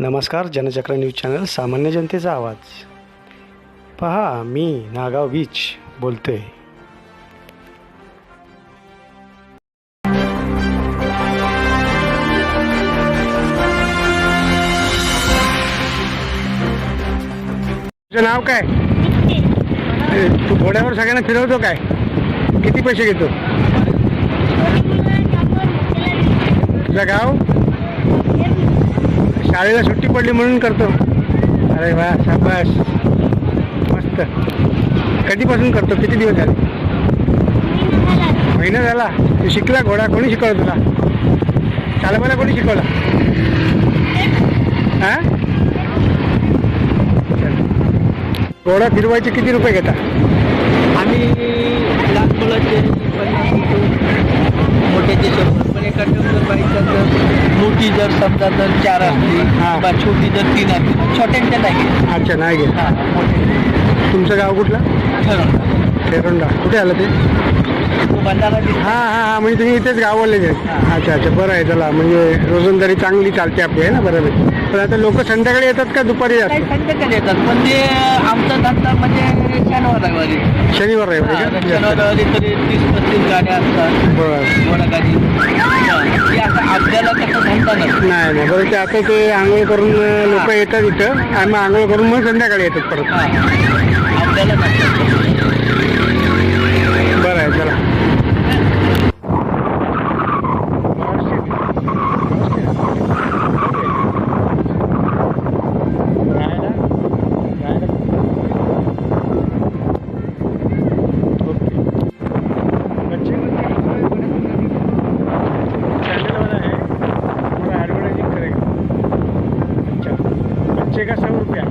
नमस्कार जनचक्र news channel सामान्य जनतेचा आवाज. पहा मी नागाव बीच बोलतोय तुझं नाव काय? तू घोड्यावर सगळ्यांना फिरवतो काय? किती पैसे घेतो? तुझं गाव? शाळेला सुट्टी पडली म्हणून करतो. अरे वा शाबास. मस्त. कधीपासून करतो? किती दिवस झाले? महिना झाला. तू शिकला घोडा कोणी शिकवलं तुला? चालवायला कोणी शिकवला? हा चल. घोडा फिरवायचे किती रुपये घेता? आम्ही लहान मुलाचे पन्नास मोठ्याचे शंभर पण एका जर मोठी जर समजा जर चार असली हा. किंवा छोटी जर तीन असली छोट्यांच्या नाही घेत. अच्छा नाही हा, मोठे. तुमचं गाव कुठलं? ठरवलं. खेरंडा. कुठे आलं ते? तो बंधारा दिसला. हा हा हा म्हणजे तुम्ही इथेच आहेत. अच्छा अच्छा बरं आहे चला. म्हणजे रोजंदारी चांगली चालते आपली आहे ना? बरोबर पण आता लोक संध्याकाळी येतात का दुपारी काही येतात संध्याकाळी येतात. पण ते आमचा धंदा म्हणजे शनिवार रविवारी. शनिवार हा, रविवारी का? शनिवार रविवारी तरी तीस पस्तीस गाड्या असतात. बरं. हा, ते असं आपल्याला कसं धंदा नसतो नाही नाही. बरं ते आता ते आंघोळ करून लोक येतात इथं. आणि मग आंघोळ करून मग संध्याकाळी येतात परत. आपल्याला एकशे का सौ रुपया